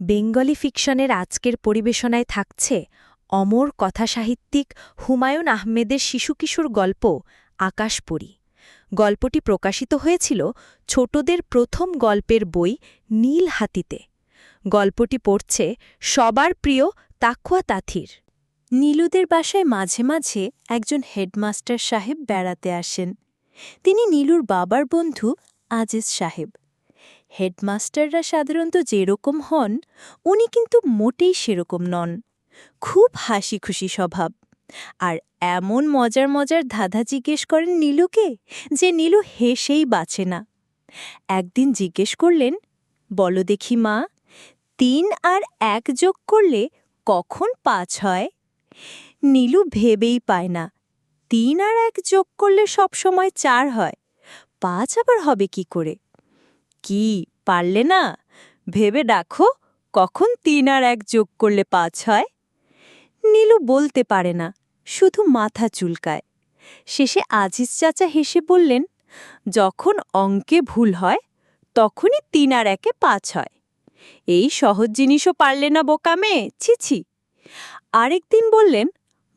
Bengali ফিকশনের আজকের পরিবেশনায় থাকছে অমর কথাসাহিত্যিক হুমায়ুন আহমেদের শিশুকিশোর গল্প, আকাশপরী। গল্পটি প্রকাশিত হয়েছিল ছোটদের প্রথম গল্পের বই নীল হাতিতে। গল্পটি পড়ছে সবার প্রিয় তাকুয়া তাথির। নীলুদের বাসায় মাঝে মাঝে একজন হেডমাস্টার সাহেব বেড়াতে আসেন। তিনি নীলুর বাবার বন্ধু আজিজ সাহেব। হেডমাস্টাররা সাধারণত যেরকম হন, উনি কিন্তু মোটেই সেরকম নন। খুব হাসি খুশি স্বভাব। আর এমন মজার মজার ধাঁধা জিজ্ঞেস করেন নীলুকে যে নীলু হেসেই বাঁচে না। একদিন জিজ্ঞেস করলেন, বলো দেখি মা, তিন আর এক যোগ করলে কখন পাঁচ হয়? নীলু ভেবেই পায় না, তিন আর এক যোগ করলে সব সময় চার হয়, পাঁচ আবার হবে কি করে? কি? পারলে না? ভেবে ডাকো কখন তিন আর এক যোগ করলে পাঁচ হয়। নীলু বলতে পারে না, শুধু মাথা চুলকায়। শেষে আজিজ চাচা হেসে বললেন, যখন অঙ্কে ভুল হয়, তখনই তিন আর একে পাঁচ হয়। এই সহজ জিনিসও পারলে না বোকামে ছিছি আরেকদিন বললেন,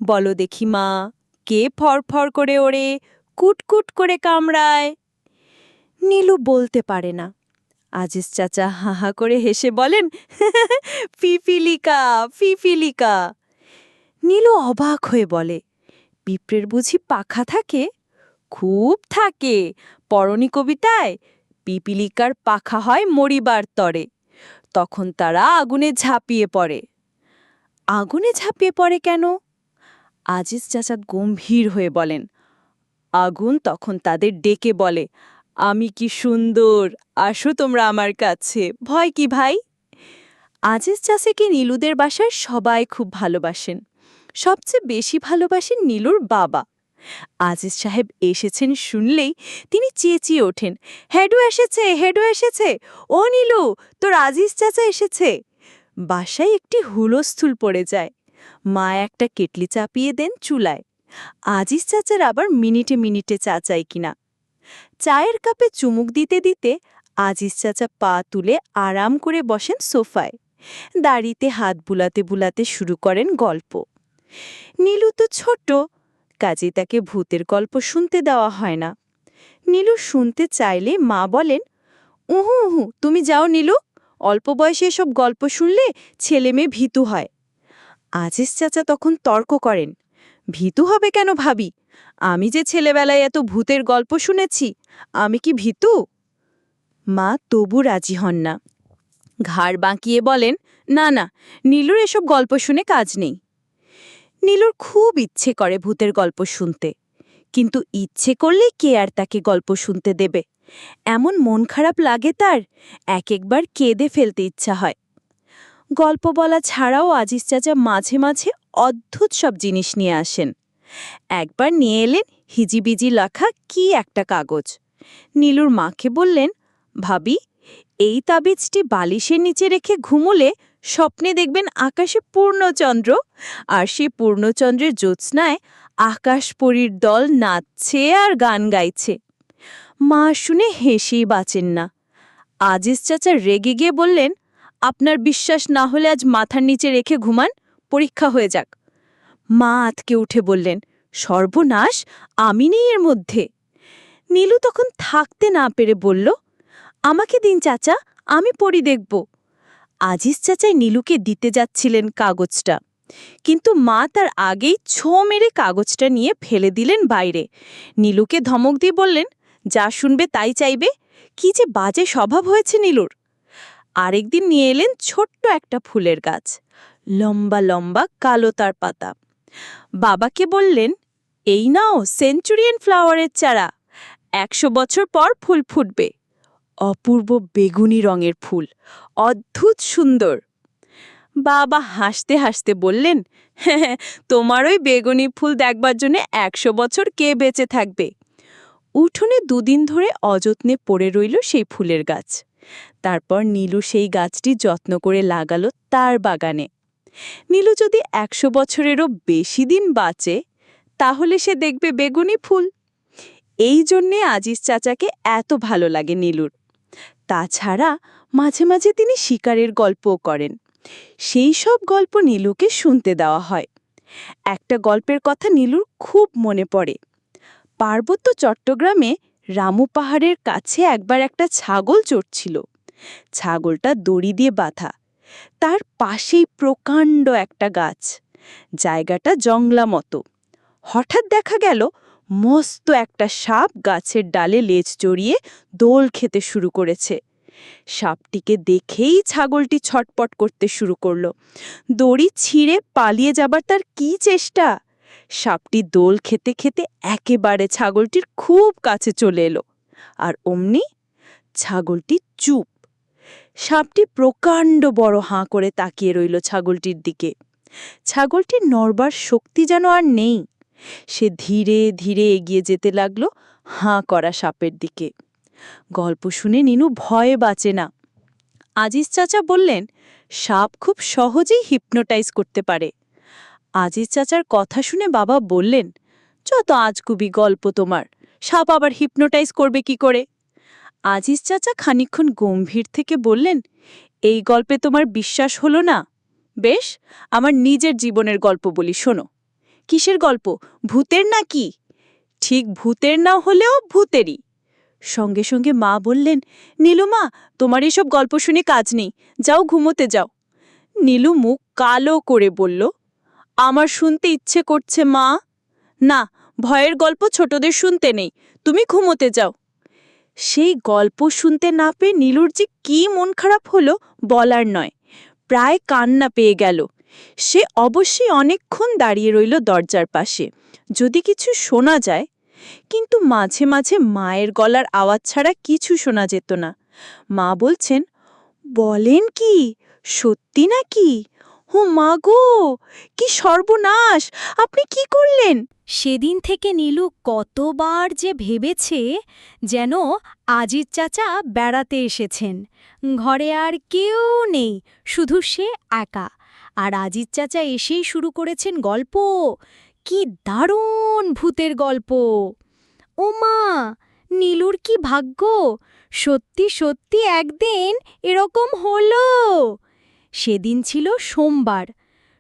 বলো দেখি মা, কে ফরফর করে ওড়ে, কুটকুট করে কামড়ায়? নীলু বলতে পারে না আজিজ চাচা হাহা করে হেসে বলেন, ফিফিলিকা ফিফিলিকা। নীলু অবাক হয়ে বলে, পিঁপড়ের বুঝি পাখা থাকে? খুব থাকে। পরনি কবিতায়, পিপিলিকার পাখা হয় মরিবার তরে। তখন তারা আগুনে ঝাঁপিয়ে পড়ে। আগুনে ঝাঁপিয়ে পড়ে কেন? আজিজ চাচা গম্ভীর হয়ে বলেন, আগুন তখন তাদের ডেকে বলে আমি কি সুন্দর, আসো তোমরা আমার কাছে। ভয় কি ভাই? আজিজ চাষেকে নীলুদের বাসার সবাই খুব ভালোবাসেন। সবচেয়ে বেশি ভালোবাসেন নীলুর বাবা। আজিজ সাহেব এসেছেন শুনলেই তিনি চেঁচিয়ে ওঠেন। হেডু এসেছে হেডু এসেছে। ও নীলু, তোর আজিজ চাচা এসেছে। বাসায় একটি হুলস্থুল পড়ে যায়। মা একটা কেটলি চাপিয়ে দেন চুলায়। আজিজ চাচার আবার মিনিটে মিনিটে চা চাই কিনা। চায়ের কাপে চুমুক দিতে দিতে আজিজ চাচা পা তুলে আরাম করে বসেন সোফায়। দাড়িতে হাত বুলাতে বুলাতে শুরু করেন গল্প। নীলু তো ছোট, কাজে তাকে ভূতের গল্প শুনতে দেওয়া হয় না। নীলু শুনতে চাইলে মা বলেন, উহু উহু, তুমি যাও নীলু, অল্প বয়সে এসব গল্প শুনলে ছেলে মেয়ে ভীতু হয়। আজিজ চাচা তখন তর্ক করেন, ভীতু হবে কেন ভাবি? আমি যে ছেলেবেলায় এত ভূতের গল্প শুনেছি, আমি কি ভীতু? মা তবু রাজি হন না। ঘাড় বাঁকিয়ে বলেন, না না, নীলুর এসব গল্প শুনে কাজ নেই। নীলুর খুব ইচ্ছে করে ভূতের গল্প শুনতে, কিন্তু ইচ্ছে করলে কে আর তাকে গল্প শুনতে দেবে? এমন মন খারাপ লাগে তার এক একবার কেঁদে ফেলতে ইচ্ছা হয়। গল্প বলা ছাড়াও আজিজ চাচা মাঝে মাঝে অদ্ভুত সব জিনিস নিয়ে আসেন। একবার নিয়ে এলেন হিজিবিজি লেখা কি একটা কাগজ। নীলুর মাকে বললেন, ভাবি, এই তাবিজটি বালিশের নিচে রেখে ঘুমোলে স্বপ্নে দেখবেন আকাশে পূর্ণচন্দ্র, আর সেই পূর্ণচন্দ্রের জ্যোৎস্নায় আকাশপরীর দল নাচছে আর গান গাইছে। মা শুনে হেসেই বাঁচেন না। আজিজ চাচা রেগে গিয়ে বললেন, আপনার বিশ্বাস না হলে আজ মাথার নিচে রেখে ঘুমান, পরীক্ষা হয়ে যাক। মা আতকে উঠে বললেন, সর্বনাশ, আমি নেই এর মধ্যে। নীলু তখন থাকতে না পেরে বলল, আমাকে দিন চাচা, আমি পড়ি দেখব। আজিজ চাচাই নীলুকে দিতে যাচ্ছিলেন কাগজটা, কিন্তু মা তার আগেই ছো মেরে কাগজটা নিয়ে ফেলে দিলেন বাইরে। নীলুকে ধমক দিয়ে বললেন, যা শুনবে তাই চাইবে। কি যে বাজে স্বভাব হয়েছে নীলুর। আরেকদিন নিয়ে এলেন ছোট্ট একটা ফুলের গাছ, লম্বা লম্বা কালো তার পাতা। বাবাকে বললেন, এই নাও সেঞ্চুরিয়ান ফ্লাওয়ারের চারা। একশো বছর পর ফুল ফুটবে। অপূর্ব বেগুনি রঙের ফুল। অদ্ভুত সুন্দর। বাবা হাসতে হাসতে বললেন হ্যাঁ তোমার ওই বেগুনি ফুল দেখবার জন্য একশো বছর কে বেঁচে থাকবে? উঠোনে দুদিন ধরে অযত্নে পড়ে রইল সেই ফুলের গাছ। তারপর নীলু সেই গাছটি যত্ন করে লাগালো তার বাগানে। নীলু যদি একশো বছরেরও বেশি দিন বাঁচে, তাহলে সে দেখবে বেগুনি ফুল। এই জন্যে আজিজ চাচাকে এত ভালো লাগে নীলুর। তাছাড়া মাঝে মাঝে তিনি শিকারের গল্পও করেন। সেই সব গল্প নীলুকে শুনতে দেওয়া হয়। একটা গল্পের কথা নীলুর খুব মনে পড়ে। পার্বত্য চট্টগ্রামে রামু পাহাড়ের কাছে একবার একটা ছাগল চড়ছিল। ছাগলটা দড়ি দিয়ে বাঁধা। তার পাশেই প্রকাণ্ড একটা গাছ। জায়গাটা জংলা মতো। হঠাৎ দেখা গেল, মস্ত একটা সাপ গাছের ডালে লেজ জড়িয়ে দোল খেতে শুরু করেছে। সাপটিকে দেখেই ছাগলটি ছটপট করতে শুরু করল। দড়ি ছিঁড়ে পালিয়ে যাবার তার কি চেষ্টা? সাপটি দোল খেতে খেতে একেবারে ছাগলটির খুব কাছে চলে এলো। আর অমনি ছাগলটি চুপ সাপটি প্রকাণ্ড বড় হাঁ করে তাকিয়ে রইল ছাগলটির দিকে। ছাগলটির নড়বার শক্তি যেন আর নেই। সে ধীরে ধীরে এগিয়ে যেতে লাগল হাঁ করা সাপের দিকে। গল্প শুনে নিনু ভয়ে বাঁচে না। আজিজ চাচা বললেন, সাপ খুব সহজেই হিপনোটাইজ করতে পারে। আজিজ চাচার কথা শুনে বাবা বললেন, যত আজগুবি গল্প তোমার, সাপ আবার হিপনোটাইজ করবে কি করে? আজিজ চাচা খানিকক্ষণ গম্ভীর থেকে বললেন, এই গল্পে তোমার বিশ্বাস হলো না? বেশ, আমার নিজের জীবনের গল্প বলি, শোনো। কিসের গল্প? ভূতের না কি ঠিক ভূতের না হলেও ভূতেরই। সঙ্গে সঙ্গে মা বললেন নীলুমা তোমার এসব গল্প শুনে কাজ নেই, যাও ঘুমোতে যাও। নীলু মুখ কালো করে বলল, আমার শুনতে ইচ্ছে করছে মা। না, ভয়ের গল্প ছোটদের শুনতে নেই, তুমি ঘুমোতে যাও। সেই গল্প শুনতে না পেয়ে নীলুর যে কী মন খারাপ হলো বলার নয়। প্রায় কান্না পেয়ে গেল। সে অবশ্যই অনেকক্ষণ দাঁড়িয়ে রইল দরজার পাশে। যদি কিছু শোনা যায়। কিন্তু মাঝে মাঝে মায়ের গলার আওয়াজ ছাড়া কিছু শোনা যেত না। মা বলছেন, বলেন কি? সত্যি নাকি? হো, মা গো, কি সর্বনাশ! আপনি কি করলেন? সেদিন থেকে নীলু কতবার যে ভেবেছে যেন আজিজ চাচা বেড়াতে এসেছেন। ঘরে আর কেউ নেই, শুধু সে একা। আর আজিজ চাচা এসেই শুরু করেছেন গল্প। কি দারুণ ভূতের গল্প! ও মা, নীলুর কি ভাগ্য? সত্যি সত্যি একদিন এরকম হলো। সেদিন ছিল সোমবার।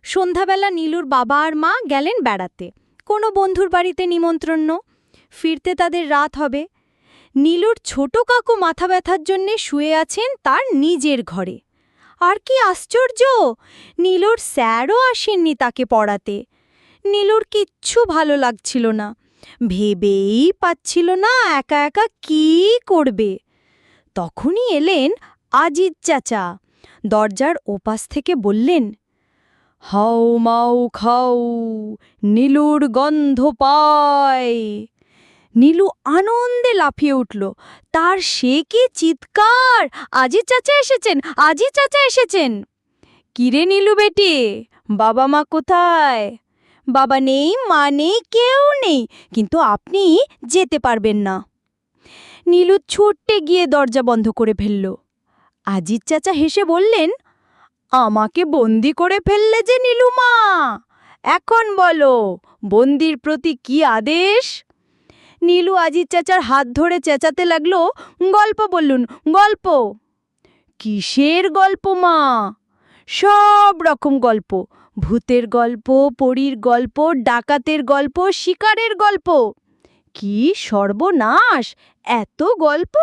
সন্ধ্যাবেলা নীলুর বাবা আর মা গেলেন বেড়াতে। কোনো বন্ধুর বাড়িতে নিমন্ত্রণ ফিরতে তাদের রাত হবে। নীলুর ছোট কাকু মাথা ব্যথার জন্যে শুয়ে আছেন তার নিজের ঘরে। আর কি আশ্চর্য! নীলুর স্যারও আসেননি তাকে পড়াতে। নীলুর কিচ্ছু ভালো লাগছিল না। ভেবেই পাচ্ছিল না একা একা কি করবে। তখনই এলেন আজিজ চাচা। দরজার ওপাশ থেকে বললেন, হাও মাও খাও, নীলুর গন্ধ পায়। নীলু আনন্দে লাফিয়ে উঠল, তার সে কি চিৎকার? আজি চাচা এসেছেন আজি চাচা এসেছেন। কিরে নীলু বেটি, বাবা মা কোথায়? বাবা নেই, মা নেই, কেউ নেই, কিন্তু আপনি যেতে পারবেন না। নীলু ছুটতে গিয়ে দরজা বন্ধ করে ফেলল। আজিজ চাচা হেসে বললেন, আমাকে বন্দি করে ফেললে যে নীলুমা এখন বলো, বন্দির প্রতি কি আদেশ? নীলু আজিজ চাচার হাত ধরে চেঁচাতে লাগল, গল্প বললুন গল্প। কিসের গল্প মা? সব রকম গল্প। ভূতের গল্প, পরীর গল্প, ডাকাতের গল্প, শিকারের গল্প। কি সর্বনাশ! এত গল্প!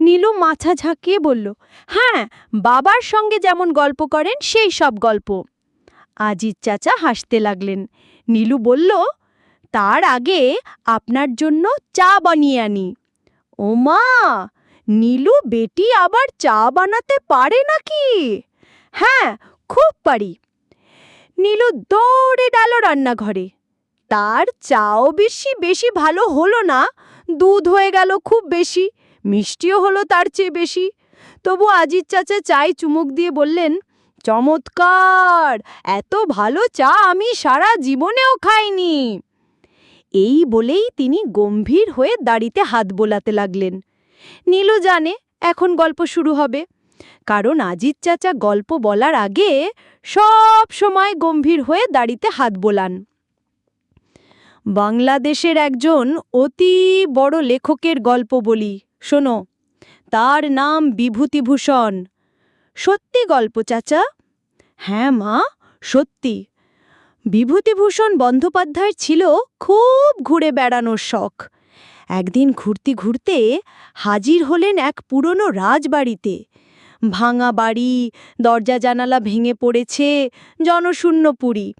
নীলু মাথা ঝাঁকিয়ে বলল হ্যাঁ বাবার সঙ্গে যেমন গল্প করেন, সেই সব গল্প। আজিজ চাচা হাসতে লাগলেন। নীলু বলল, তার আগে আপনার জন্য চা বানিয়ে আনি। ও মা নীলু বেটি আবার চা বানাতে পারে নাকি? হ্যাঁ খুব পারি। নীলু দৌড়ে ডালো রান্নাঘরে। তার চাও বেশি বেশি ভালো হলো না, দুধ হয়ে গেল খুব বেশি। মিষ্টিও হলো তার চেয়ে বেশি। তবু আজিজ চাচা চাই চুমুক দিয়ে বললেন, চমৎকার! এত ভালো চা আমি সারা জীবনেও খাইনি। এই বলেই তিনি গম্ভীর হয়ে দাড়িতে হাত বোলাতে লাগলেন। নীলু জানে এখন গল্প শুরু হবে। কারণ আজিজ চাচা গল্প বলার আগে সব সময় গম্ভীর হয়ে দাড়িতে হাত বোলান। বাংলাদেশের একজন অতি বড় লেখকের গল্প বলি। শোনো, তার নাম বিভূতিভূষণ। সত্যি গল্প, চাচা? হ্যাঁ মা, সত্যি। বিভূতিভূষণ বন্দ্যোপাধ্যায়ের ছিল খুব ঘুরে বেড়ানোর শখ। একদিন ঘুরতে ঘুরতে হাজির হলেন এক পুরনো রাজবাড়িতে। ভাঙা বাড়ি, দরজা জানালা ভেঙে পড়েছে, জনশূন্য পুরী।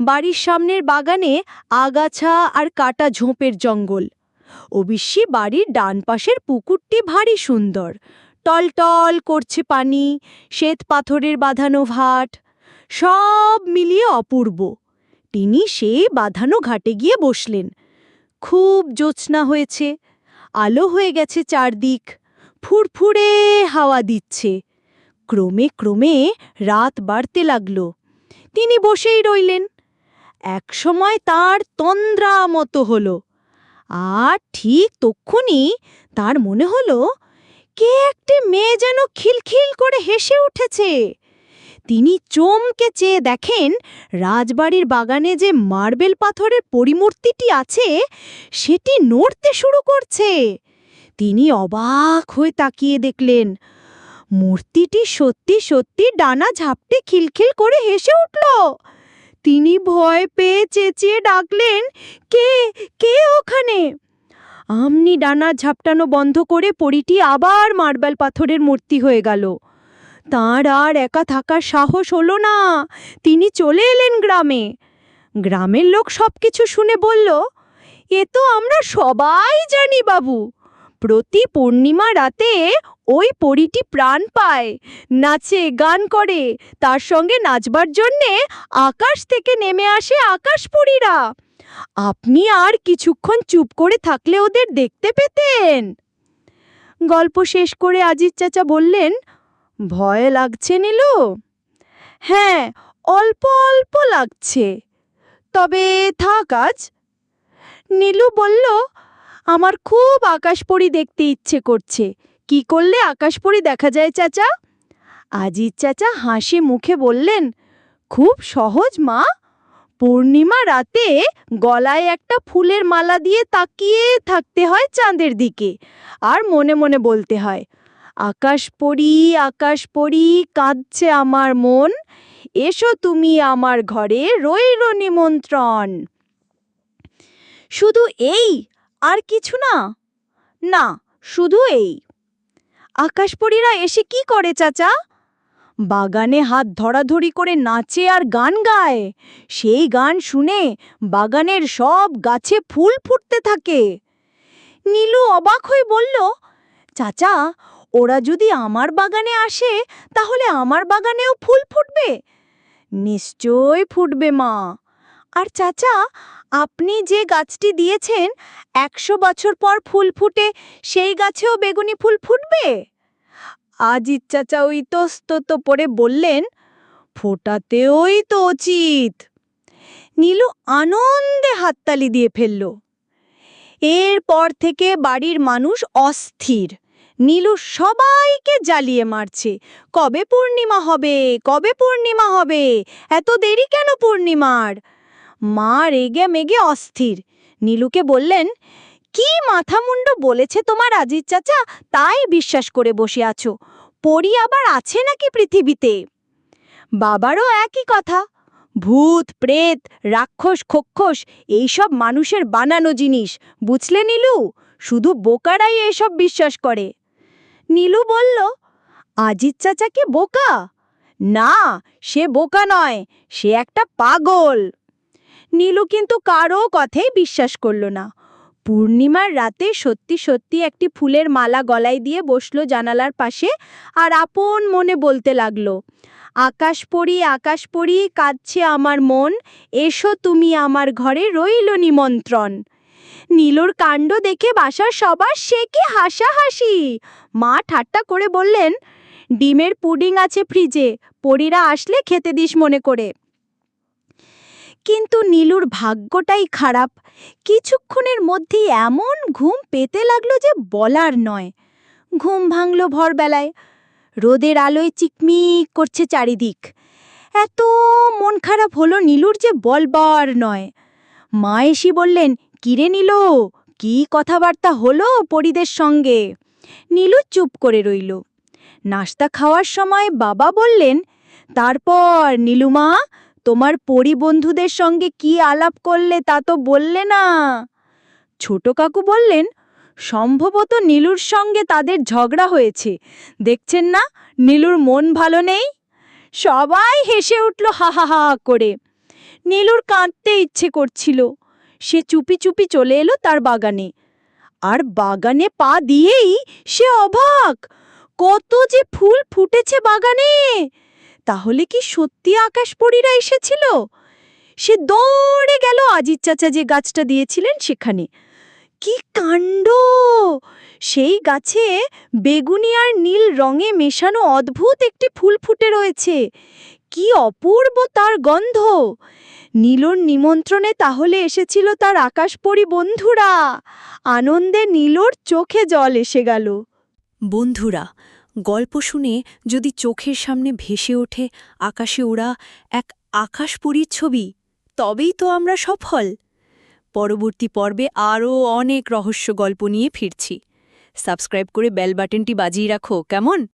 বাড়ির সামনের বাগানে আগাছা আর কাটা ঝোপের জঙ্গল। অবশ্যই বাড়ির ডান পাশের পুকুরটি ভারী সুন্দর। টলটল করছে পানি, শ্বেত পাথরের বাঁধানো ভাট, সব মিলিয়ে অপূর্ব। তিনি সে বাঁধানো ঘাটে গিয়ে বসলেন। খুব জ্যোৎস্না হয়েছে, আলো হয়ে গেছে চারদিক, ফুরফুরে হাওয়া দিচ্ছে। ক্রমে ক্রমে রাত বাড়তে লাগল। তিনি বসেই রইলেন। একসময় তার তন্দ্রা মতো হলো। আর ঠিক তক্ষুনি তার মনে হলো, কে একটি মেয়ে যেন খিলখিল করে হেসে উঠেছে। তিনি চমকে চেয়ে দেখেন, রাজবাড়ির বাগানে যে মার্বেল পাথরের পরিমূর্তিটি আছে, সেটি নড়তে শুরু করছে। তিনি অবাক হয়ে তাকিয়ে দেখলেন, মূর্তিটি সত্যি সত্যি ডানা ঝাপটে খিলখিল করে হেসে উঠল। তিনি ভয় পেয়ে চেঁচিয়ে ডাকলেন, কে? কে ওখানে? আমনি ডানা ঝাপটানো বন্ধ করে পরিটি আবার মার্বেল পাথরের মূর্তি হয়ে গেল। তাঁর আর একা থাকার সাহস হলো না। তিনি চলে এলেন গ্রামে। গ্রামের লোক সব কিছু শুনে বলল, এ তো আমরা সবাই জানি বাবু। প্রতি পূর্ণিমা রাতে ওই পরীটি প্রাণ পায়, নাচে, গান করে। তার সঙ্গে নাচবার জন্যে আকাশ থেকে নেমে আসে আকাশপুরীরা। আপনি আর কিছুক্ষণ চুপ করে থাকলে ওদের দেখতে পেতেন। গল্প শেষ করে আজিজ চাচা বললেন, ভয় লাগছে নীলু? হ্যাঁ অল্প অল্প লাগছে। তবে থাক আজ। নীলু বলল আমার খুব আকাশপরি দেখতে ইচ্ছে করছে। কি করলে আকাশপরি দেখা যায়, চাচা? আজিজ চাচা হাসি মুখে বললেন, খুব সহজ, মা। পূর্ণিমা রাতে গলায় একটা ফুলের মালা দিয়ে তাকিয়ে থাকতে হয় চাঁদের দিকে আর মনে মনে বলতে হয় আকাশ পড়ি আকাশ পড়ি কাঁদছে আমার মন, এসো তুমি আমার ঘরে রইল নিমন্ত্রণ। শুধু এই আর কিছু না? না, শুধু এই। আকাশপরীরা এসে কি করে, চাচা? বাগানে হাত ধরাধরি করে নাচে আর গান গায়। সেই গান শুনে বাগানের সব গাছে ফুল ফুটতে থাকে। নীলু অবাক হয়ে বলল, চাচা, ওরা যদি আমার বাগানে আসে, তাহলে আমার বাগানেও ফুল ফুটবে? নিশ্চয় ফুটবে মা। আর চাচা আপনি যে গাছটি দিয়েছেন, একশো বছর পর ফুল ফুটে সেই গাছেও বেগুনি ফুল ফুটবে? আজিত চাচা ওই তস্তত পড়ে বললেন, ফোটাতেওই তো উচিত। নীলু আনন্দে হাততালি দিয়ে ফেলল। এরপর থেকে বাড়ির মানুষ অস্থির। নীলু সবাইকে জ্বালিয়ে মারছে। কবে পূর্ণিমা হবে? কবে পূর্ণিমা হবে? এত দেরি কেন পূর্ণিমার? মা রেগে মেগে অস্থির। নীলুকে বললেন, কি মাথামুন্ড বলেছে তোমার আজিজ চাচা? তাই বিশ্বাস করে বসে আছো। পরি আবার আছে নাকি পৃথিবীতে? বাবারও একই কথা। ভূত, প্রেত, রাক্ষস, খক্ষস, এইসব মানুষের বানানো জিনিস। বুঝলে নীলু? শুধু বোকারাই এসব বিশ্বাস করে। নীলু বলল, আজিজ চাচা কি বোকা? না, সে বোকা নয়। সে একটা পাগল। নীলু কিন্তু কারও কথাই বিশ্বাস করল না। পূর্ণিমার রাতে সত্যি সত্যি একটি ফুলের মালা গলায় দিয়ে বসল জানালার পাশে আর আপন মনে বলতে লাগল, আকাশ পড়ি আকাশ পড়ি কাঁদছে আমার মন, এসো তুমি আমার ঘরে রইল নিমন্ত্রণ। নীলুর কাণ্ড দেখে বাসার সবার সে কি হাসাহাসি। মা ঠাট্টা করে বললেন, ডিমের পুডিং আছে ফ্রিজে, পরীরা আসলে খেতে দিস মনে করে। কিন্তু নীলুর ভাগ্যটাই খারাপ। কিছুক্ষণের মধ্যেই এমন ঘুম পেতে লাগল যে বলার নয়। ঘুম ভাঙল ভরবেলায়। রোদের আলোয় চিকমিক করছে চারিদিক। এত মন খারাপ হলো নীলুর যে বলবার নয়। মা এসি বললেন, কিরে নীলু, কি কথাবার্তা হলো পরিদের সঙ্গে? নীলু চুপ করে রইল। নাস্তা খাওয়ার সময় বাবা বললেন, তারপর, নীলুমা তোমার পরিবন্ধুদের সঙ্গে কি আলাপ করলে তা তো বললে না। ছোট কাকু বললেন, সম্ভবত নীলুর সঙ্গে তাদের ঝগড়া হয়েছে। দেখছেন না, নীলুর মন ভালো নেই? সবাই হেসে উঠল হা হা হা করে। নীলুর কাঁদতে ইচ্ছে করছিল। সে চুপি চুপি চলে এলো তার বাগানে। আর বাগানে পা দিয়েই সে অবাক। কত যে ফুল ফুটেছে বাগানে! তাহলে কি সত্যি আকাশ আকাশপরীরা এসেছিল? সে দৌড়ে গেল আজিজ চাচা যে গাছটা দিয়েছিলেন সেখানে। কি কাণ্ড! সেই গাছে বেগুনি আর নীল রঙে মেশানো অদ্ভুত একটি ফুল ফুটে রয়েছে। কি অপূর্ব তার গন্ধ! নীলর নিমন্ত্রণে তাহলে এসেছিল তার আকাশপরী বন্ধুরা। আনন্দে নীলর চোখে জল এসে গেল। বন্ধুরা গল্প শুনে যদি চোখের সামনে ভেসে ওঠে আকাশে ওড়া এক আকাশপুরীর ছবি, তবেই তো আমরা সফল। পরবর্তী পর্বে আরও অনেক রহস্য গল্প নিয়ে ফিরছি। সাবস্ক্রাইব করে বেল বাটনটি বাজিয়ে রাখো, কেমন?